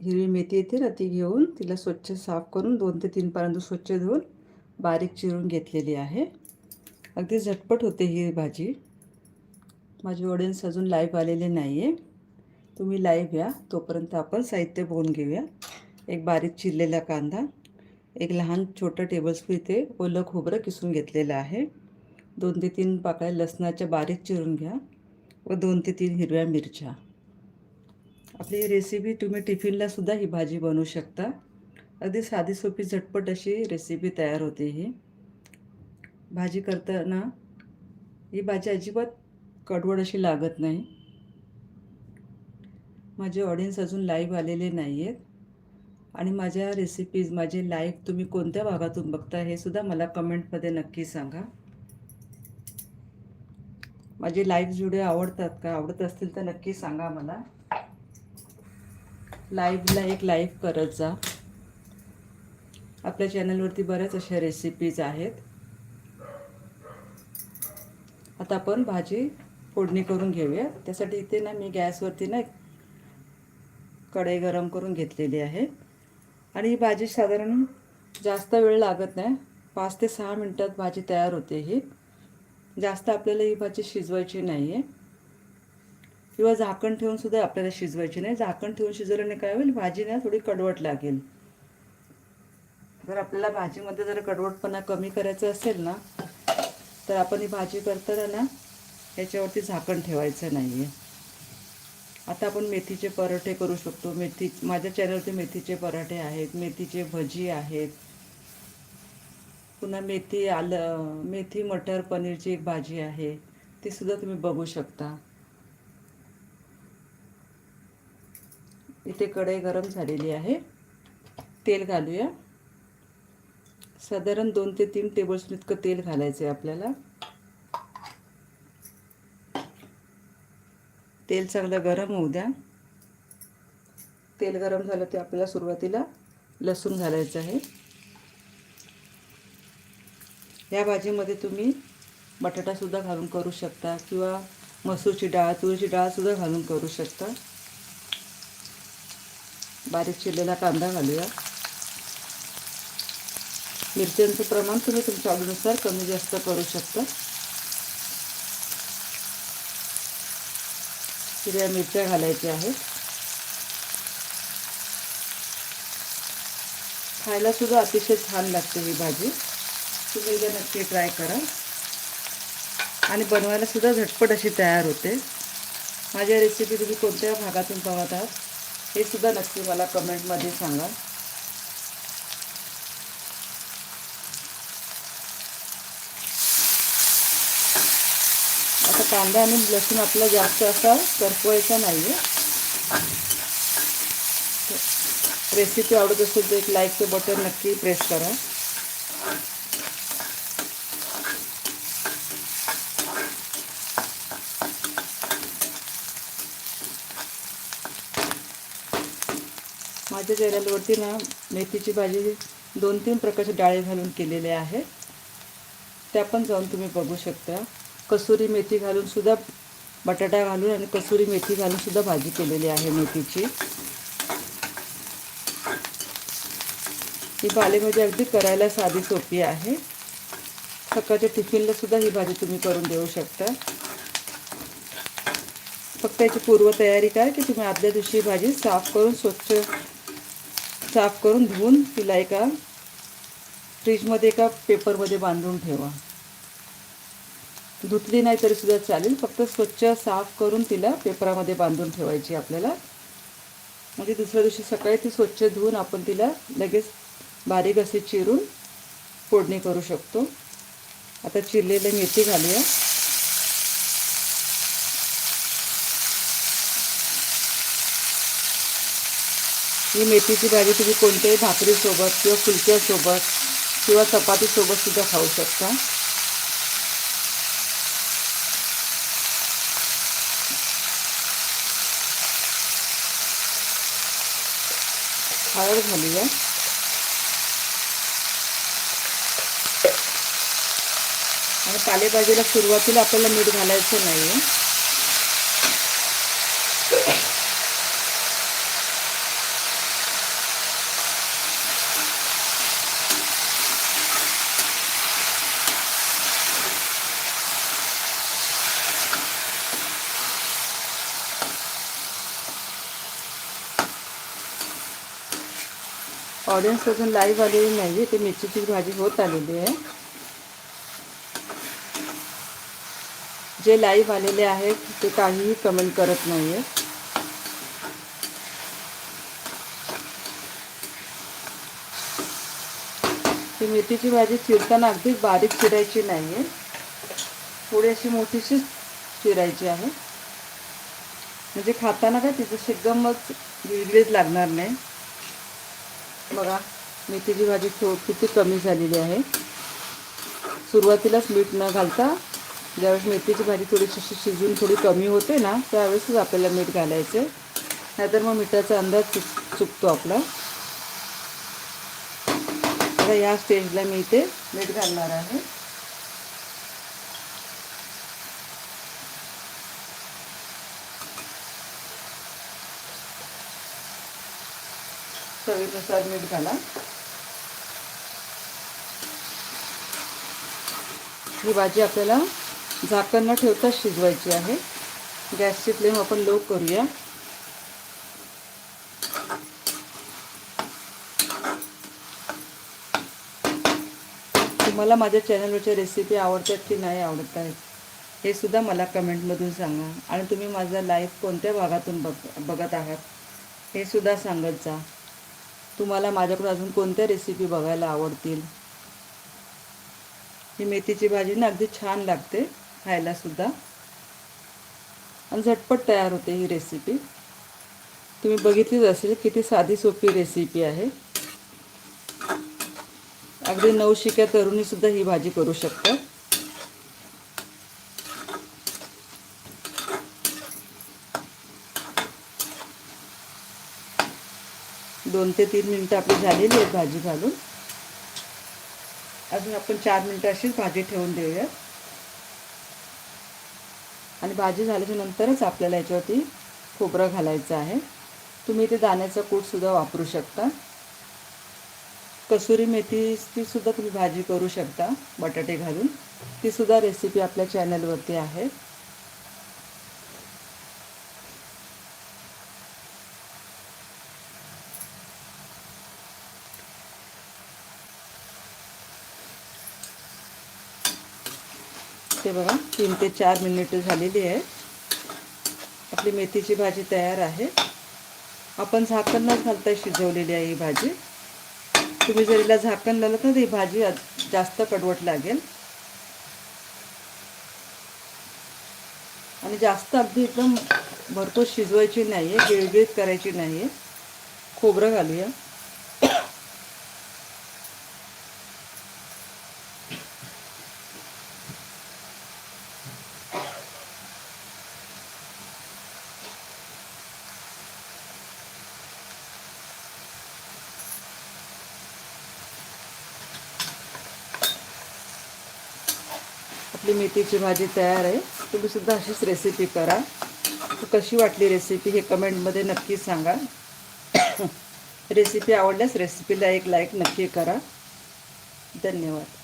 हिरवी मेथी येते ना ती घेऊन तिला स्वच्छ साफ करून दोन ते तीन स्वच्छ धुवून बारीक चिरून घेतलेली आहे. अगदी झटपट होते ही भाजी. माझे ऑडियन्स अजून लाईव्ह आलेले नाही आहे तुम्ही लाईव्ह या तोपर्यंत आपण साहित्य बोलून घेऊया. एक बारीक चिरलेला कांदा एक लहान छोटं टेबलस्पून इथे ओलं खोबरं किसून घेतलेलं आहे. दोन ते तीन पाकळ्या लसणाच्या बारीक चिरून घ्या व दोन ते तीन हिरव्या मिरच्या. आपली ही रेसिपी तुम्ही टिफिनला ही भाजी बनवू शकता. अगदी साधी सोपी झटपट अशी रेसिपी तयार होते ही. भाजी करताना ही भाजी अजिबात कडवड अशी लागत नाही. माझे ऑडियन्स अजून लाईव्ह आलेले नाही आहेत आणि माझ्या रेसिपीज माझे लाईव्ह तुम्ही कोणत्या भागातून बघता हे सुद्धा मला कमेंटमध्ये नक्की सांगा. माझे लाईव्ह व्हिडिओ आवडतात का? आवडत असतील तर नक्की सांगा मला. लाईव्हला एक लाईव्ह करत जा. आपल्या चॅनलवरती बऱ्याच अशा रेसिपीज आहेत. आता आपण भाजी फोडणी करून घेऊया. त्यासाठी इथे ना मी गॅसवरती ना कढई गरम करून घेतलेली आहे. आणि ही भाजी साधारण जास्त वेळ लागत नाही. पाच ते सहा मिनटात भाजी तयार होते ही. जास्त आपल्याला ही भाजी शिजवायची नाही आहे किंवा झाकण ठेवून सुद्धा आपल्याला शिजवायची नाही. झाकण ठेवून शिजवल्याने काय होईल? भाजी ना थोडी कडवट लागेल. जर आपल्याला भाजीमध्ये जर कडवटपणा कमी करायचं असेल ना तर आपण ही भाजी करताना ना याच्यावरती झाकण ठेवायचं नाही आहे आता आपण मेथीचे पराठे करू शकतो. मेथी माझ्या चॅनलवरती मेथीचे पराठे आहेत मेथीचे भजी आहेत. पुन्हा मेथी आलं मेथी मटर पनीरची एक भाजी आहे ती सुद्धा तुम्ही बघू शकता. इथे कढई गरम झालेली आहे. तेल घालूया. साधारण दोन ते तीन टेबलस्पून इतकं तेल घालायचं आहे आपल्याला. तेल चांगलं गरम होऊ द्या. तेल गरम झालं ते आपल्याला सुरुवातीला लसूण घालायचं आहे. या भाजीमध्ये तुम्ही बटाटासुद्धा घालून करू शकता किंवा मसूरची डाळ तुरीची डाळसुद्धा घालून करू शकता. बारीक चिरलेला कांदा घालूया. मिरच्यांचं प्रमाण तुम्ही तुमच्या आवडीनुसार कमी जास्त करू शकता. हिरव्या मिरच्या घालायच्या आहेत. खायला सुद्धा अतिशय छान लागते ही भाजी. तुम्ही एकदा नक्की ट्राय करा. आणि बनवायला सुद्धा झटपट अशी तयार होते. माझ्या रेसिपी तुम्ही कोणत्या भागातून पाहत आहात? हे सुद्धा नक्की मला कमेंटमध्ये सांगा. आता कांदा आणि लसूण आपला जास्त असा करपवायचा नाही आहे रेसिपी आवडत असेल तर एक लाईकचं बटन नक्की प्रेस करा. माझ्या चॅनलवरती ना मेथीची भाजी दोन तीन प्रकारचे डाळी घालून केलेले आहे त्या पण जाऊन तुम्ही बघू शकता. कसुरी मेथी घालूनसुद्धा बटाटा घालून आणि कसुरी मेथी घालूनसुद्धा भाजी केलेली आहे मेथीची. ही पालेभाजी अगदी करायला साधी सोपी आहे. सकाळच्या टिफिनला सुद्धा ही भाजी तुम्ही करून देऊ शकता. फक्त याची पूर्वतयारी काय की तुम्ही आदल्या दिवशी भाजी साफ करून स्वच्छ साफ करून धुवून तिला एका फ्रीजमध्ये एका पेपरमध्ये बांधून ठेवा. धुतली नाही तरी सुद्धा चालेल फक्त स्वच्छ साफ करून तिला पेपरामध्ये बांधून ठेवायची आपल्याला. म्हणजे दुसऱ्या दिवशी सकाळी ती स्वच्छ धुवून आपण तिला लगेच बारीक असे चिरून फोडणी करू शकतो. आता चिरलेलं मेथी घालूया. ही मेथीची भाजी तुम्ही कोणत्याही भाकरीसोबत किंवा फुलक्यासोबत किंवा चपातीसोबत सुद्धा खाऊ शकता. हळद घालूया. आणि पालेभाजीला सुरुवातीला आपल्याला मीठ घालायचं नाही ऑडियन्स अजून लाईव्ह आलेली नाही आहे ते मिरचीची भाजी होत आलेली आहे. जे लाईव्ह आलेले आहेत ते काहीही कमेंट करत नाही आहे ही मेथीची भाजी चिरताना अगदी बारीक चिरायची नाही आहे थोडी अशी मोठीशीच चिरायची आहे. म्हणजे खाताना काय तिचं शिगमच वेगळीच लागणार नाही. बघा मेथीची भाजी थो किती कमी झालेली आहे. सुरुवातीलाच मीठ न घालता ज्यावेळेस मेथीची भाजी थोडीशी अशी शिजून थोडी कमी होते ना त्यावेळेसच आपल्याला मीठ घालायचं. नाहीतर मग मिठाचा अंदाज चुक चुकतो आपला. आता या स्टेजला मी इथे मीठ घालणार आहे. चवीनुसार मीठ घाला. ही भाजी आपल्याला झाकण न ठेवता शिजवायची आहे. गॅसची फ्लेम आपण लो करूया. तुम्हाला माझ्या चॅनलवरच्या रेसिपी आवडतात की नाही आवडत आहेत हे सुद्धा मला कमेंटमधून सांगा. आणि तुम्ही माझा लाईफ कोणत्या भागातून बघ बघत आहात हे सुद्धा सांगत जा. तुम्हाला माझ्याकडून अजून कोणत्या रेसिपी बघायला आवडतील? ही मेथीची भाजी ना अगदी छान लागते खायलासुद्धा आणि झटपट तयार होते ही रेसिपी तुम्ही बघितलीच असेल किती साधी सोपी रेसिपी आहे. अगदी नवशिक्या तरुणीसुद्धा ही भाजी करू शकतात. दोन ते तीन मिनटं आपली झालेली आहेत भाजी घालून. अजून आपण चार मिनटं अशीच भाजी ठेवून देऊया. आणि भाजी झाल्याच्या नंतरच आपल्याला याच्यावरती खोबरं घालायचं आहे. तुम्ही इथे दाण्याचं कूटसुद्धा वापरू शकता. कसुरी मेथीची सुद्धा तुम्ही भाजी करू शकता बटाटे घालून. ती सुद्धा रेसिपी आपल्या चॅनलवरती आहे. ते बघा. तीन ते चार मिनिटं झालेली आहे. आपली मेथीची भाजी तयार आहे. आपण झाकण न घालता शिजवलेली आहे ही भाजी. तुम्ही जर हिला झाकण लावलं तर ही भाजी जास्त कडवट लागेल. आणि जास्त अगदी एकदम भरपूर शिजवायची नाही आहे गिळगिळीत करायची नाही आहे खोबरं घालूया. आपली मेथीची भाजी तयार आहे. तुम्ही सुद्धा अशीच रेसिपी करा. कशी वाटली रेसिपी हे कमेंटमध्ये नक्की सांगा. रेसिपी आवडल्यास रेसिपीला एक लाईक नक्की करा. धन्यवाद.